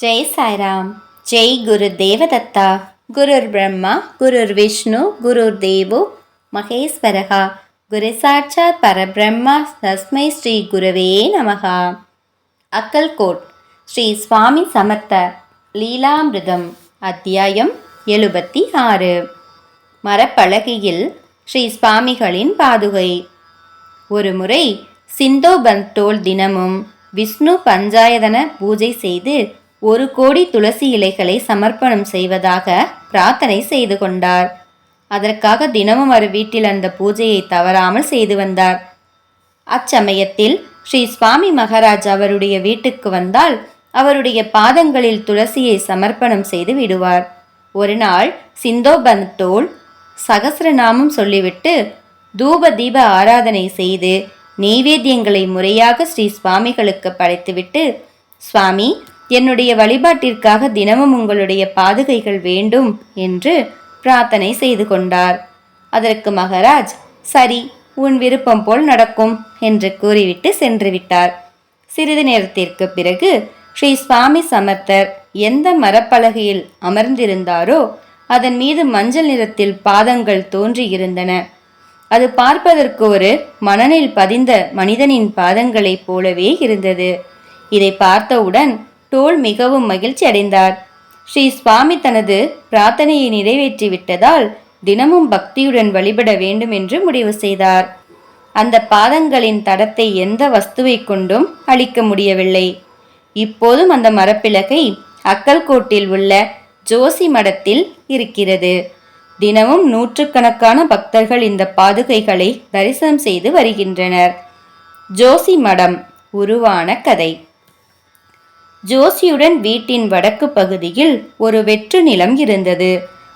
ஜெய் சாய்ராம். ஜெய் குரு தேவதத்தா. குருர் பிரம்மா குருர் விஷ்ணு குருர் தேவோ மகேஸ்வரகா குரு சாட்சாத் பரபிரம்மா தஸ்மை ஸ்ரீ குருவே நமகா அக்கல்கோட் ஸ்ரீ சுவாமி சமர்த்த லீலாமிருதம். அத்தியாயம் எழுபத்தி ஆறு. மரப்பலகையில் ஸ்ரீ சுவாமிகளின் பாதுகை. ஒருமுறை சிந்தோபந்தோல் தினமும் விஷ்ணு பஞ்சாயதன பூஜை செய்து ஒரு கோடி துளசி இலைகளை சமர்ப்பணம் செய்வதாக பிரார்த்தனை செய்து கொண்டார். அதற்காக தினமும் அவர் வீட்டில் அந்த பூஜையை தவறாமல் செய்து வந்தார். அச்சமயத்தில் ஸ்ரீ சுவாமி மகாராஜ் அவருடைய வீட்டுக்கு வந்தால் அவருடைய பாதங்களில் துளசியை சமர்ப்பணம் செய்து விடுவார். ஒரு நாள் சிந்தோபந்தோல் சகசிரநாமம் சொல்லிவிட்டு தூப தீப ஆராதனை செய்து நெய்வேத்தியங்களை முறையாக ஸ்ரீ சுவாமிகளுக்கு படைத்துவிட்டு சுவாமி என்னுடைய வழிபாட்டிற்காக தினமும் உங்களுடைய பாதுகைகள் வேண்டும் என்று பிரார்த்தனை செய்து கொண்டார். அதற்கு மகாராஜ் சரி உன் விருப்பம் போல் நடக்கும் என்று கூறிவிட்டு சென்று விட்டார். சிறிது நேரத்திற்கு பிறகு ஸ்ரீ சுவாமி சமர்த்தர் எந்த மரப்பலகையில் அமர்ந்திருந்தாரோ அதன் மீது மஞ்சள் நிறத்தில் பாதங்கள் தோன்றியிருந்தன. அது பார்ப்பதற்கு ஒரு மணலில் பதிந்த மனிதனின் பாதங்களைப் போலவே இருந்தது. இதை பார்த்தவுடன் டோல் மிகவும் மகிழ்ச்சி அடைந்தார். ஸ்ரீ சுவாமி தனது பிரார்த்தனையை நிறைவேற்றி விட்டதால் தினமும் பக்தியுடன் வழிபட வேண்டும் என்று முடிவு செய்தார். அந்த பாதங்களின் தடத்தை எந்த வஸ்துவை கொண்டும் அழிக்க முடியவில்லை. இப்போதும் அந்த மரப்பிலகை அக்கல்கோட்டில் உள்ள ஜோசி மடத்தில் இருக்கிறது. தினமும் நூற்றுக்கணக்கான பக்தர்கள் இந்த பாதுகைகளை தரிசனம் செய்து வருகின்றனர். ஜோசி மடம் உருவான கதை. ஜோசியுடன் வீட்டின் வடக்கு பகுதியில் ஒரு வெற்று நிலம் இருந்தது.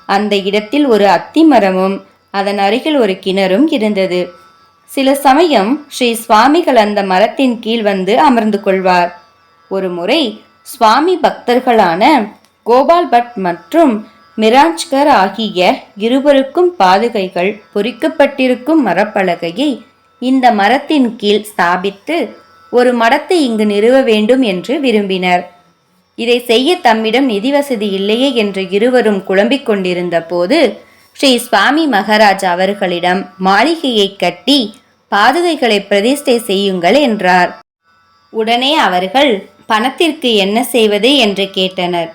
அந்த இடத்தில் ஒரு அத்தி மரமும் அதன் அருகில் ஒரு கிணறும் இருந்தது. சில சமயம் ஸ்ரீ சுவாமிகள் அந்த மரத்தின் கீழ் வந்து அமர்ந்து கொள்வார். ஒரு முறை சுவாமி பக்தர்களான கோபால் பட் மற்றும் மிராஜ்கர் ஆகிய இருவருக்கும் பாதுகைகள் பொறிக்கப்பட்டிருக்கும் மரப்பலகையை இந்த மரத்தின் கீழ் ஸ்தாபித்து ஒரு மடத்தை இங்கு நிறுவ வேண்டும் என்று விரும்பினர். இதை செய்ய தம்மிடம் நிதி வசதி இல்லையே என்று இருவரும் குழம்பிக் கொண்டிருந்த போது ஸ்ரீ சுவாமி மகாராஜ் அவர்களிடம் மாளிகையை கட்டி பாதுகைகளை பிரதிஷ்டை செய்யுங்கள் என்றார். உடனே அவர்கள் பணத்திற்கு என்ன செய்வது? என்று கேட்டனர்.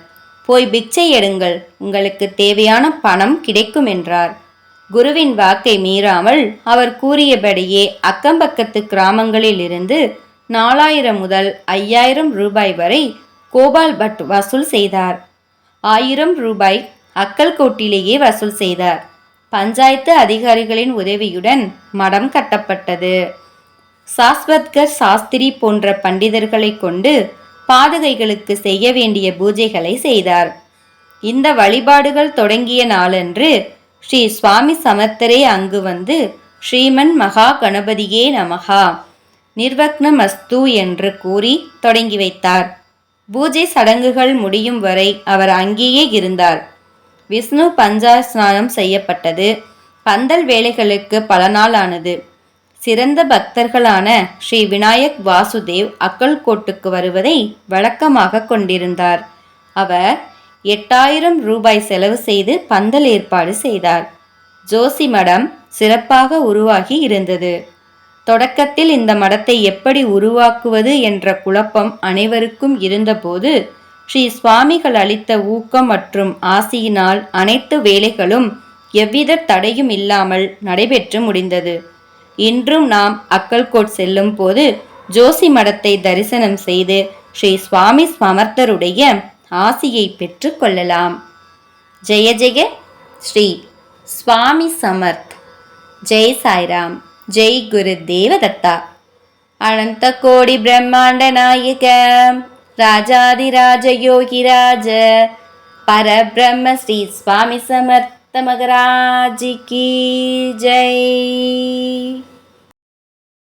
போய் பிச்சை எடுங்கள். உங்களுக்கு தேவையான பணம் கிடைக்கும் என்றார். குருவின் வாக்கை மீறாமல் அவர் கூறியபடியே அக்கம்பக்கத்து கிராமங்களில் இருந்து நாலாயிரம் முதல் ஐயாயிரம் ரூபாய் வரை கோபால் பட் வசூல் செய்தார். ஆயிரம் ரூபாய் அக்கல்கோட்டிலேயே வசூல் செய்தார். பஞ்சாயத்து அதிகாரிகளின் உதவியுடன் மடம் கட்டப்பட்டது. சாஸ்வத்கர் சாஸ்திரி போன்ற பண்டிதர்களை கொண்டு பாதகைகளுக்கு செய்ய வேண்டிய பூஜைகளை செய்தார். இந்த வழிபாடுகள் தொடங்கிய நாளன்று ஸ்ரீ சுவாமி சமர்த்தரே அங்கு வந்து ஸ்ரீமன் மகா கணபதியே நமகா நிர்வக்னமஸ்து என்று கூறி தொடங்கி வைத்தார். பூஜை சடங்குகள் முடியும் வரை அவர் அங்கேயே இருந்தார். விஷ்ணு பஞ்சா ஸ்நானம் செய்யப்பட்டது. பந்தல் வேலைகளுக்கு பல நாள் ஆனது சிறந்த பக்தர்களான ஸ்ரீ விநாயக் வாசுதேவ் அக்கல்கோட்டுக்கு வருவதை வழக்கமாக கொண்டிருந்தார். அவர் எட்டாயிரம் ரூபாய் செலவு செய்து பந்தல் ஏற்பாடு செய்தார். ஜோசி மடம் சிறப்பாக உருவாகி இருந்தது. தொடக்கத்தில் இந்த மடத்தை எப்படி உருவாக்குவது என்ற குழப்பம் அனைவருக்கும் இருந்தபோது ஸ்ரீ சுவாமிகள் அளித்த ஊக்கம் மற்றும் ஆசியினால் அனைத்து வேலைகளும் எவ்வித தடையும் இல்லாமல் நடைபெற்று முடிந்தது. இன்றும் நாம் அக்கல்கோட் செல்லும் போது ஜோசி மடத்தை தரிசனம் செய்து ஸ்ரீ சுவாமி சமர்த்தருடைய ஆசியை பெற்று கொள்ளலாம். ஜெய ஜெய ஸ்ரீ சுவாமி சமர்த். ஜெய் சாய்ராம். ஜெய் குரு தேவதத்தா. அனந்த கோடி பிரம்மாண்ட நாயக ராஜாதிராஜ யோகிராஜ பரபிரம்ம ஸ்ரீ சுவாமி சமர்த்த மகராஜி கி ஜெய்.